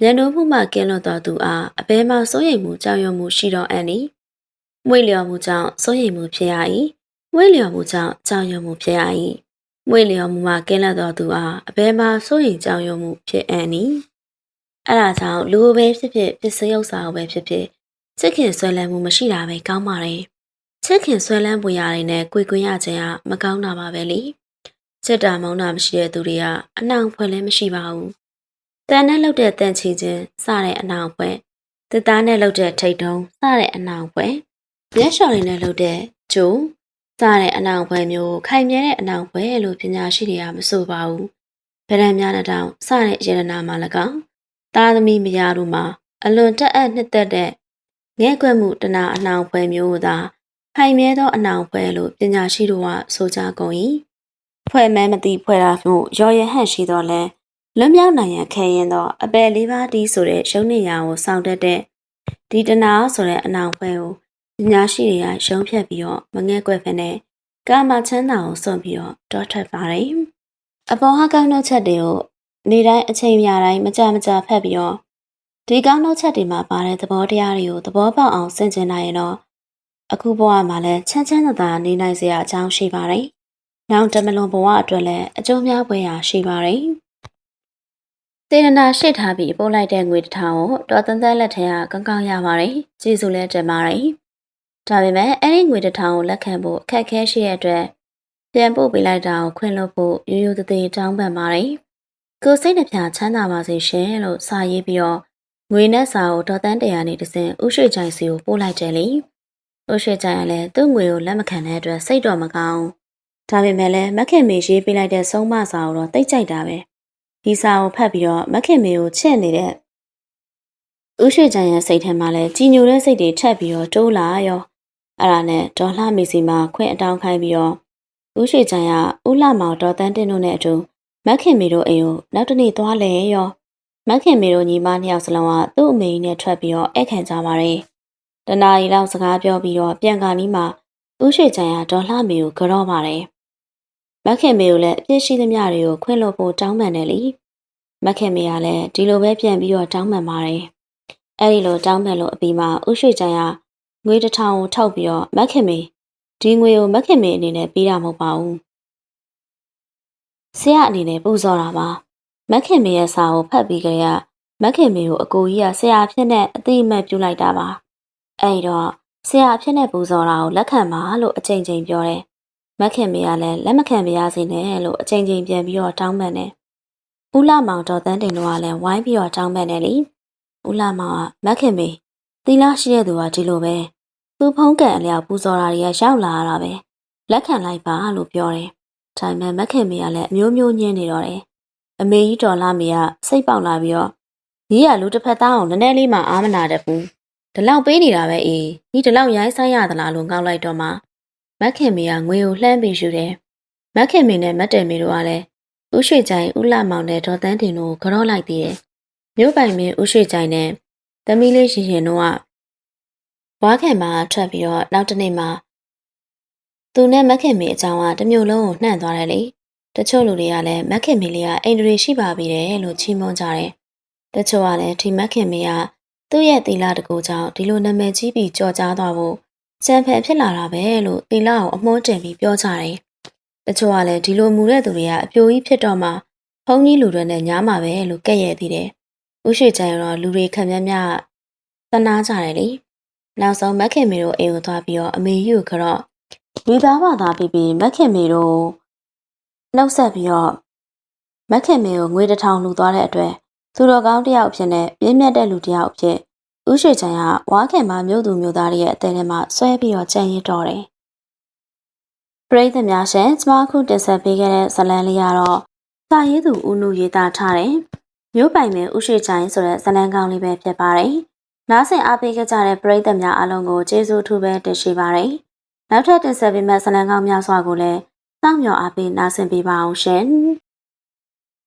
Speaker 2: မျက်နှာမှုမှကင်းလွတ်တော်သူအားအဘယ်မှာစိုးရိမ်မှုကြောက်ရွံ့မှုရှိတော်အန်ဤမွေလျော်မှုကြောင့်စိုးရိမ်မှုဖြစ်ရ၏မွေလျော်မှုကြောင့်ကြောက်ရွံ့မှုဖြစ်ရ၏မွေလျော်မှုမှကင်းလွတ်တော်သူအားအဘယ်မှာစိုးရိမ်ကြောက်ရွံ့မှုဖြစ်အန်ဤအဲ့ဒါကြောင့်လူပဲဖြစ်ဖြစ်ပစ္စည်းဥစ္စာပဲဖြစ်ဖြစ် ချစ်ခင်ဆွဲလန်းမှုမရှိတာပဲကောင်းပါတယ်ချစ်ခင်ဆွဲလန်းပွေရတွေနဲ့ကြွေကွင်းရခြင်းကမကောင်းတာပါပဲလေချစ်တာမောင်းတာမရှိတဲ့သူတွေကအနှောင်ဖွဲ့လည်းမရှိပါဘူးတန်နဲ့လှုပ်တဲ့တန်ချီခြင်းစတဲ့အနှောင်ဖွဲ့တစ်သားနဲ့လှုပ်တဲ့ထိတ်တုံးစတဲ့အနှောင်ဖွဲ့မျက်လျှော်တွေနဲ့လှုပ်တဲ့ဂျိုးစတဲ့အနှောင်ဖွဲ့မျိုးခိုင်မြဲတဲ့အနှောင်ဖွဲ့လို့ပညာရှိတွေကမဆိုပါဘူးဗရန်များတဲ့တောင်စတဲ့ယေရနာမှာ၎င်းသားသမီးမယားတို့မှာအလွန်တက်အပ်နှစ်သက်တဲ့ ငဲ့ကွက်မှုတနာအနှောင်ဖွဲ့မျိုးသာခိုင်မြဲသောအနှောင်ဖွဲ့လို့ပညာရှိတို့ကဆိုကြကုန်၏ဖွဲ့မဲမသိဖွဲ့တာမှုရော်ရဟန့်ရှိတော့လဲလွတ်မြောက်နိုင်ရန်ခဲရင်သောအပယ်လေးပါးတီးဆိုတဲ့ရုံနေရာကိုစောင့်တတ်တဲ့ဒီတနာဆိုတဲ့အနှောင်ဖွဲ့ကိုပညာရှိတွေကရုံးဖြတ်ပြီးတော့မငဲ့ကွက်ဖက်နဲ့ကာမချမ်းသာကိုစွန့်ပြီးတော့တောထွက်ပါတယ်အပေါ်ဟာကောင်းနှုတ်ချက်တွေကိုနေ့တိုင်းအချိန်များတိုင်းမကြမကြဖက်ပြီးတော့ ဒီကောင်းနှုတ်ချက်တွေမှာပါတဲ့သဘောတရားတွေကိုသဘောပေါက်အောင်ဆင်ခြင်နိုင်ရင်တော့အခုဘဝမှာလည်းချမ်းချမ်းသာသာနေနိုင်စရာအကြောင်းရှိပါတယ်။နောက်တမလွန်ဘဝအတွက်လည်းအကျိုးများပွဲရာရှိပါတယ်။စေရနာရှိထားပြီးပို့လိုက်တဲ့ငွေတစ်ထောင်ကိုတော်တန်တန်လက်ထဲကကောင်းကောင်းရပါတယ်။ကျေးဇူးလည်းတင်ပါတယ်။ဒါပေမဲ့အဲ့ဒီငွေတစ်ထောင်ကိုလက်ခံဖို့အခက်အခဲရှိတဲ့အတွက်ပြန်ပို့ပေးလိုက်တာကိုခွင့်လွှတ်ဖို့ရိုးရိုးသေးသေးတောင်းပန်ပါတယ်။ကိုယ်စိတ်နှပြချမ်းသာပါစေရှင်လို့စာရေးပြီးတော့ ငွေနဲ့စာကိုဒေါ်တန်းတရာနေတစင်ဥရွှေချိုင်စီကိုပို့လိုက်တယ်လေဥရွှေချိုင်ကလည်းသူ့ငွေကိုလက်မခံတဲ့အတွက်စိတ်တော်မကောင်းဒါပေမဲ့လည်းမခင်မေရေးပေးလိုက်တဲ့ဆုံးမစာကိုတော့တိတ်ကြိုက်တာပဲဒီစာကိုဖတ်ပြီးတော့မခင်မေကိုချစ်နေတဲ့ဥရွှေချိုင်ရဲ့စိတ်ထဲမှာလည်းကြီးညိုတဲ့စိတ်တွေထပ်ပြီးတော့တိုးလာရောအဲ့ဒါနဲ့ဒေါ်လှမေစီမှာခွင့်အတောင်းခိုင်းပြီးတော့ဥရွှေချိုင်ကဥလှမောင်ဒေါ်တန်းတင်တို့နဲ့အတူမခင်မေတို့အိမ်ကိုနောက်တနေ့သွားလဲရော မခင်မေတို့ညီမနှစ်ယောက်စလုံးကသူ့အမေနဲ့ထွက်ပြီးတော့ဧည့်ခံကြပါတယ်။တနာရီလောက်စကားပြောပြီးတော့ပြန်ကာနီးမှာဥရွှေချန်ရဒေါ်လှမေကိုကြော့ပါတယ်။မခင်မေကိုလည်းအပြစ်ရှိသမျှတွေကိုခွင့်လို့ဖို့တောင်းပန်တယ်လी။မခင်မေကလည်းဒီလိုပဲပြန်ပြီးတော့တောင်းပန်ပါတယ်။အဲဒီလိုတောင်းပန်လို့အပြီးမှာဥရွှေချန်ရငွေတစ်ထောင်ကိုထောက်ပြီးတော့မခင်မေဒီငွေကိုမခင်မေအနေနဲ့ပေးတာမဟုတ်ပါဘူးဆရာအနေနဲ့ပူဇော်တာပါ မက်ခင်မေရဲ့စာကိုဖတ်ပြီးကြရမက်ခင်မေကိုအကိုကြီးကဆရာအဖြစ်နဲ့အတိအမှတ်ပြုလိုက်တာပါအဲ့တော့ဆရာအဖြစ်နဲ့ပူဇော်တာကိုလက်ခံပါလို့အချိန်ချင်းပြောတယ်မက်ခင်မေကလည်းလက်မခံပါရစေနဲ့လို့အချိန်ချင်းပြန်ပြီးတော့တောင်းပန်တယ်ဦးလာမောင်တော်တန်းတင်တို့ကလည်းဝိုင်းပြီးတော့တောင်းပန်တယ်လीဦးလာမောင်ကမက်ခင်မေသီလရှိတဲ့သူကဒီလိုပဲသူဖုံးကန်အလျောက်ပူဇော်တာတွေကရောက်လာရတာပဲလက်ခံလိုက်ပါလို့ပြောတယ်ဒါပေမဲ့မက်ခင်မေကလည်းအမျိုးမျိုးညင်းနေတော့တယ် အမေကြီးတော်လာမေကစိတ်ပေါက်လာပြီးတော့ညီကလူတစ်ဖက်သားအောင်နည်းနည်းလေးမှအာမနာတတ်ဘူးဒီလောက်ပေးနေတာပဲအေးဒီဒီလောက်ရိုင်းဆိုင်ရသလားလို့ငေါက်လိုက်တော့မှမက်ခင်မေကငွေကိုလှမ်းပြီးယူတယ်မက်ခင်မေနဲ့မက်တယ်မေတို့ကလည်းဦးရွှေချိုင်ဦးလာမောင်နဲ့ဒေါ်တန်းတင်တို့ကိုကြောလိုက်သေးတယ်မြို့ပိုင်မင်းဦးရွှေချိုင်နဲ့သမီးလေးရှင်ရှင်တို့ကဝါခင်မှာထွက်ပြီးတော့နောက်တစ်နေ့မှာသူနဲ့မက်ခင်မေအကြောင်းကတစ်မျိုးလုံးကိုနှံ့သွားတယ်လေ တချို့လူတွေကလည်းမက်ခင်မေလေးကအိန္ဒြေရှိပါပြီတယ်လို့ချီးမွမ်းကြတယ်တချို့ကလည်းဒီမက်ခင်မေကသူ့ရဲ့သီလတကူကြောင့်ဒီလိုနာမည်ကြီးပြီးကြော်ကြားသွားဖို့ကြံဖယ်ဖြစ်လာတာပဲလို့သီလကိုအမွှန်းတင်ပြီးပြောကြတယ်တချို့ကလည်းဒီလိုမူတဲ့သူတွေကအပြိုကြီးဖြစ်တော့မှဖုန်းကြီးလူတွေနဲ့ညားမှာပဲလို့ကဲ့ရဲ့သေးတယ်ဥရှိချင်တော့လူတွေခံမြမြသနာကြတယ်လေနောက်ဆုံးမက်ခင်မေတို့အိမ်ကိုသွားပြီးတော့အမေကြီးကိုကတော့မိသားဘာသာပြီးပြီးမက်ခင်မေတို့ နှုတ်ဆက်ပြီးတော့မက်ခင်မေကိုငွေတစ်ထောင်လှူသွားတဲ့အတွက်သူတော်ကောင်းတစ်ယောက်အဖြစ်နဲ့ပြင်းမြတ်တဲ့လူတစ်ယောက်အဖြစ်ဥရှိချင်ကဝါခင်မှာမြို့သူမြို့သားတွေရဲ့အသေးထဲမှာဆွဲပြီးတော့ကြံရစ်တော့တယ်ပရိသတ်များရှင်ကျမအခုတင်ဆက်ပေးခဲ့တဲ့ဇလံလေးကတော့စာရေးသူဦးနုရေးသားထားတယ်မြို့ပိုင်မင်းဥရှိချိုင်ဆိုတဲ့ဇလံကောင်းလေးပဲဖြစ်ပါတယ်။နားဆင်အားပေးကြတဲ့ပရိသတ်များအားလုံးကိုကျေးဇူးအထူးပဲတင်ရှိပါတယ်။နောက်ထပ်တင်ဆက်ပေးမယ့်ဇလံကောင်းများစွာကိုလည်း စောင့်မျှော်အားပေးနားဆင်ပေးပါအောင်ရှင်။